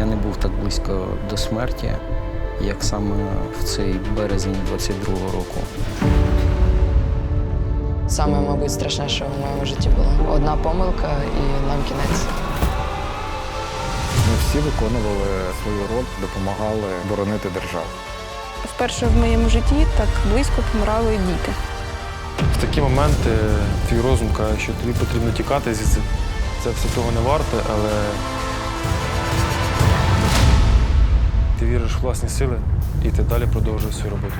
Я не був так близько до смерті, як саме в цей березень 22-го року. Саме, мабуть, страшне, що в моєму житті було. Одна помилка і нам кінець. Ми всі виконували свою роль, допомагали боронити державу. Вперше в моєму житті так близько помирали діти. В такі моменти твій розум каже, що тобі потрібно тікати звідси. Це все того не варте, але віриш в власні сили і ти далі продовжуєш свою роботу.